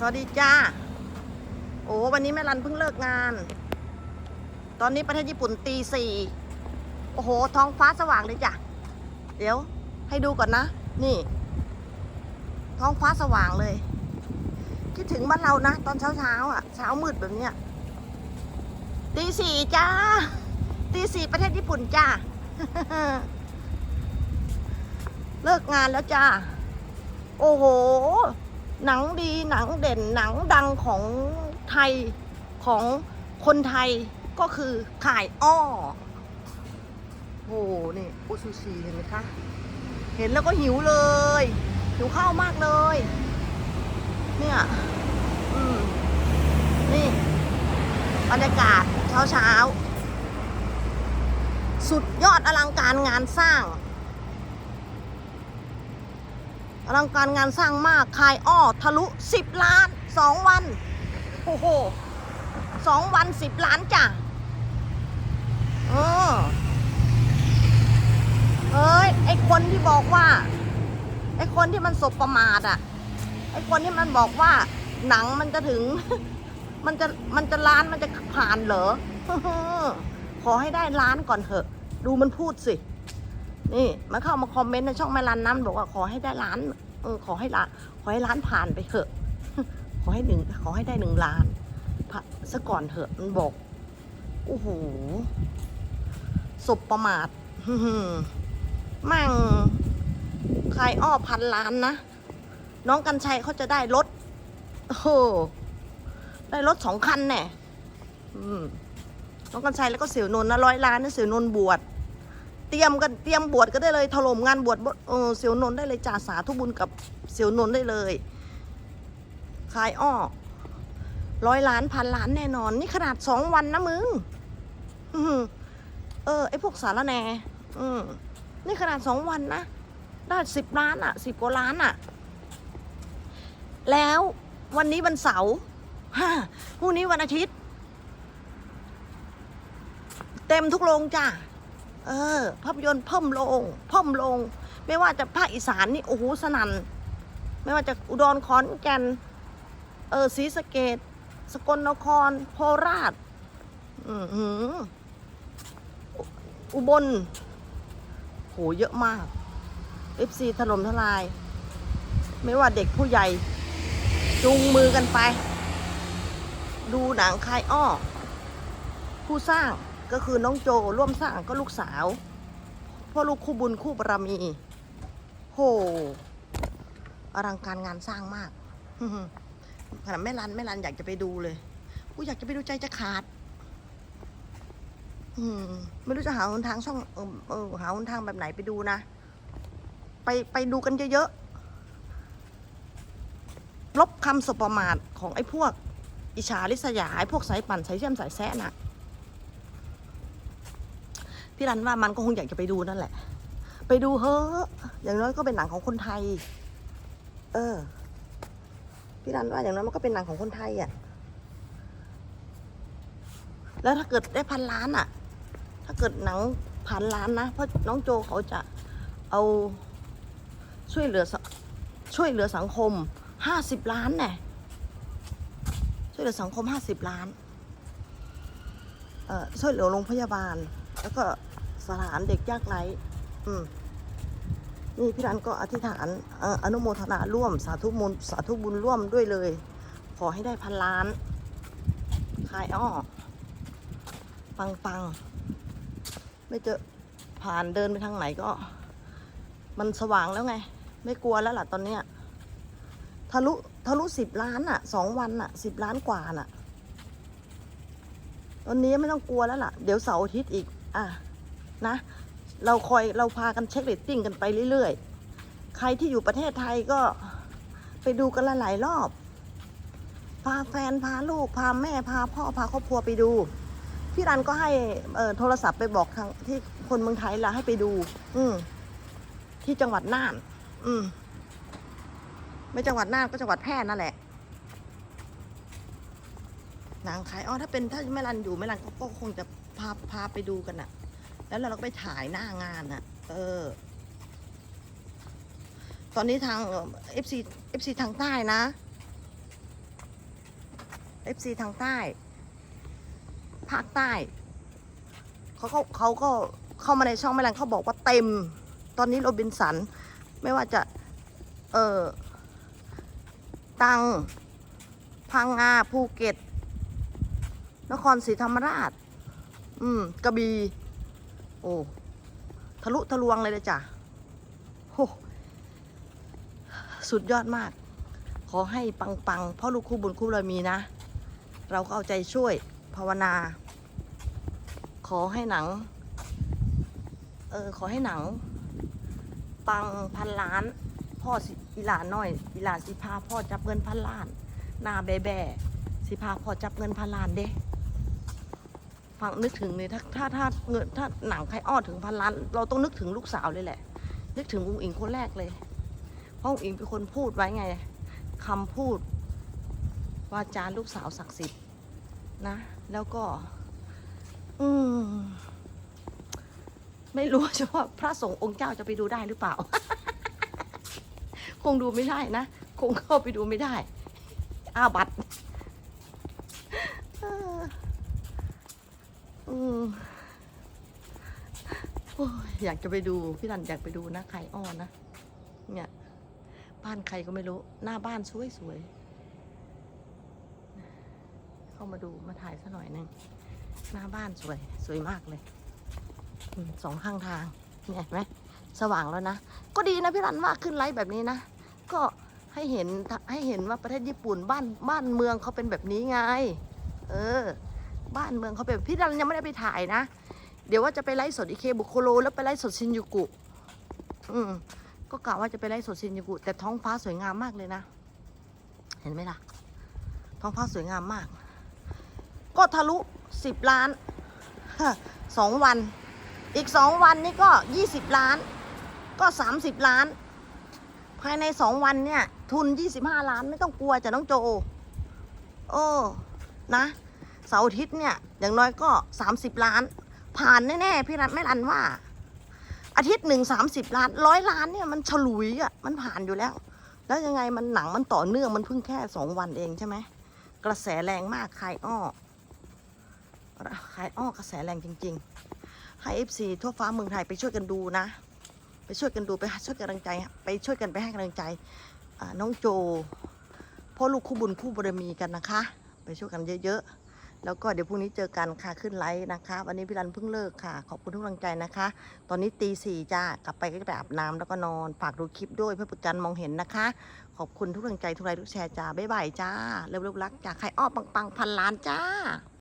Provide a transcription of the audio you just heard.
สวัสดีจ้า โอ้วันนี้แม่รันเพิ่งเลิกงาน ตอนนี้ประเทศญี่ปุ่นตีสี่โอ้โห ท้องฟ้าสว่างเลยจ้ะ เดี๋ยวให้ดูก่อนนะ นี่ ท้องฟ้าสว่างเลย คิดถึงบ้านเรานะ ตอนเช้าเช้าอะ เช้ามืดแบบเนี้ยตีสี่จ้า ตีสี่ประเทศญี่ปุ่นจ้า เลิกงานแล้วจ้า โอ้โห หนังดีหนังเด่นหนังดังของไทยของคนไทยก็คือข่ายอ้อโหนี่โอซูชิเห็นไหมคะเห็นแล้วก็หิวเลย หิวข้าวมากเลย เนี่ยอืมนี่บรรยากาศเช้าเช้าสุดยอดอลังการงานสร้าง อลังการงานสร้างมากคายอ้อทะลุ 10 ล้านสองวัน โอ้โหสองวัน 10 ล้านจ้ะเออเอ้ย ไอคนที่บอกว่า ไอคนที่มันสบประมาทอะไอคนที่มันบอกว่า หนังมันจะถึง มันจะ มันจะล้าน มันจะผ่านเหรอ ขอให้ได้ล้านก่อนเถอะ ดูมันพูดสิ นี่มันเข้ามาคอมเมนต์ในช่องแม่รันน้ำบอกว่าขอให้ได้ล้านเออขอให้ล้านขอให้ล้านผ่านไปเถอะ ขอให้หนึ่งขอให้ได้หนึ่งล้านผ่าซะก่อนเถอะมันบอกโอ้โหสบประมาทแม่งขายอ้อพันล้านนะ น้องกันชัยเขาจะได้รถโอ้โหได้รถสองคันแน่น้องกันชัยแล้วก็เสียวนนนะร้อยล้านนะเสียวนนบวช เตรียมกันเตรียมบวชก็ได้เลยถล่มงานบวชเออเสียวนนได้เลยจ่าสาธุบุญกับเสียวนนได้เลยขายอ้อร้อยล้านพันล้านแน่นอน นี่ขนาดสองวันนะมึงเออไอพวกสารแหนอืมนี่ขนาดสองวันนะ ได้สิบล้านอะสิบกว่าล้านอะแล้ววันนี้วันเสาร์ฮ่าพรุ่งนี้วันอาทิตย์ เต็มทุกโรงจ้า เออ ภาพยนตร์เพิ่มลงเพิ่มลง ไม่ว่าจะภาคอีสานนี่โอ้โหสนั่นไม่ว่าจะอุดรขอนแก่นเออศรีสะเกดสกลนคร โคราช อือหืออุอุบลโหเยอะมาก FC ถล่มทลาย ไม่ว่าเด็กผู้ใหญ่ จูงมือกันไป ดูหนังคลายอ้อ ผู้สร้าง ก็คือน้องโจร่วมสร้างก็ลูกสาวพ่อลูกคู่บุญคู่บารมีโหอลังการงานสร้างมากขนาดแม่รันแม่รันอยากจะไปดูเลยกูอยากจะไปดูใจจะขาด อืมไม่รู้จะหาหนทางช่องเออเออหาหนทางแบบไหนไปดูนะไปไปดูกันเยอะๆลบคำสบประมาทของไอ้พวก อิจฉาริษยาไอ้พวกสายปั่นสายเชื่อมสายแซะน่ะ พี่รันว่ามันก็คงอยากจะไปดูนั่นแหละ ไปดูเฮ้อะอย่างน้อยก็เป็นหนังของคนไทย เออ พี่รันว่าอย่างน้อยมันก็เป็นหนังของคนไทยอะ่ะ แล้วถ้าเกิดได้พันล้านอะ่ะ ถ้าเกิดหนังพันล้านนะเพราะน้องโจเขาจะเอาช่วยเหลือช่วยเหลือสังคมห้าสิบล้านแน่ช่วยเหลือสังคมห้าสิบล้าน เอ่อช่วยเหลือโรงพยาบาล แล้วก็ สถานเด็กยากไร้อืมนี่พี่รันก็อธิษฐานออนุโมทนาร่วมสาธุมนสาธุบุญร่วมด้วยเลย ขอให้ได้พันล้านคายอ้อปังปังไม่เจอผ่านเดินไปทางไหนก็ มันสว่างแล้วไง ไม่กลัวแล้วล่ะตอนเนี้ยทะลุทะลุสิบล้านอะสองวันอะสิบล้านกว่าน่ะ ตอนนี้ไม่ต้องกลัวแล้วล่ะ เดี๋ยวเสาร์อาทิตย์อีก อะ นะ เราคอยเราพากันเช็คเรตติ้งกันไปเรื่อยๆ ใครที่อยู่ประเทศไทยก็ไปดูกันละหลายรอบ พาแฟนพาลูกพาแม่พาพ่อพาครอบครัวไปดู พี่รันก็ให้โทรศัพท์ไปบอกทางที่คนเมืองไทยละให้ไปดู อืมที่จังหวัดน่าน อืมไม่จังหวัดน่านก็จังหวัดแพร่นั่นแหละนางขายอ๋อถ้าเป็นถ้าแม่รันอยู่แม่รันก็ก็คงจะพาพาไปดูกันอะ แล้วเราก็ไปถ่ายหน้างานอะเออ ตอนนี้ทางเอฟซีเอฟซีทางใต้นะ FC ทางใต้ ภาคใต้เขาเขาเขาก็เข้ามาในช่องแม่แรงเขาบอกว่าเต็ม ตอนนี้โรบินสัน ไม่ว่าจะ เออตัง พังงาภูเก็ต นครศรีธรรมราช อืม กระบี่ อ้ทะลุทะลวงเลยเลยจ้ะโหสุดยอดมาก ขอให้ปังปังๆพ่อลูกคู่บุญคู่บามีนะ เราก็เอาใจช่วยภาวนา ขอให้หนัง เออ ขอให้หนัง ปังพันล้าน พ่อสิอีหลานน้อยอีหลานสิพาพ่อจับเงินพันล้าน หน้าแบ่แบ่สิพาพ่อจับเงินพันล้านเด้ ฟังนึกถึงเลยถ้าถ้าถ้าเงินถ้าหนังใครอ้อถึงพันล้าน เราต้องนึกถึงลูกสาวเลยแหละ นึกถึงอุ้งอิงคนแรกเลย เพราะอุ้งอิงเป็นคนพูดไว้ไงคำพูดวาจาลูกสาวศักดิ์สิทธิ์นะ แล้วก็ อืมไม่รู้จะว่าพระสงฆ์องค์เจ้าจะไปดูได้หรือเปล่า คงดูไม่ได้นะ คงเข้าไปดูไม่ได้ อาบัต อยากจะไปดูพี่รันอยากไปดูนะใครอ้อนะเนี่ยบ้านใครก็ไม่รู้ หน้าบ้านสวยสวยๆเข้ามาดูมาถ่ายซะหน่อยหนึ่งหน้าบ้านสวย สวยมากเลยสองข้างทางเนี่ยเห็นไหมสว่างแล้วนะ ก็ดีนะพี่รันว่าขึ้นไลฟ์แบบนี้นะ ก็ให้เห็นให้เห็นว่าประเทศญี่ปุ่นบ้านบ้านเมืองเขาเป็นแบบนี้ไง เออ บ้านเมืองเขาเป็นพี่รันยังไม่ได้ไปถ่ายนะ เดี๋ยวว่าจะไปไลฟ์สดอิเคบุโคโรแล้วไปไลฟ์สดชินยูกุ อืมก็กะว่าจะไปไลฟ์สดชินยูกุ แต่ท้องฟ้าสวยงามมากเลยนะ เห็นไหมล่ะ ท้องฟ้าสวยงามมาก ก็ทะลุสิบล้านสองวัน อีกสองวันนี่ก็ยี่สิบล้าน ก็สามสิบล้าน ภายในสองวันเนี่ย ทุนยี่สิบห้าล้านไม่ต้องกลัวจะน้องโจ โอ้ นะ เสาร์อาทิตย์เนี่ยอย่างน้อยก็ 30 ล้าน ผ่านแน่ๆพี่รันแม่รันว่า อาทิตย์หนึ่งสามสิบล้านร้อยล้านเนี่ยมันฉลุยอะมันผ่านอยู่แล้ว แล้วยังไงมันหนังมันต่อเนื่องมันเพิ่งแค่สองวันเองใช่ไหมกระแสแรงมากใครอ้อใครอ้อกระแสแรงจริง ๆ ให้เอฟซีทั่วฟ้าเมืองไทยไปช่วยกันดูนะ ไปช่วยกันดูไปช่วยกันกำลังใจ ไปช่วยกันไปให้กำลังใจน้องโจพ่อลูกคู่บุญคู่บารมีกันนะคะ ไปช่วยกันเยอะ ๆ แล้วก็เดี๋ยวพรุ่งนี้เจอกันค่ะขึ้นไลฟ์นะคะ วันนี้พี่รันเพิ่งเลิกค่ะ ขอบคุณทุกกำลังใจนะคะ ตอนนี้ตีสี่จ้ากลับไปก็จะไปอาบน้ำแล้วก็นอนฝากดูคลิปด้วยเพื่อปุจจันมองเห็นนะคะ ขอบคุณทุกกำลังใจทุกไลค์ทุกแชร์จ้าบ๊ายบายจ้าเร็วๆรักจาใครอ้อปังๆพันล้านจ้า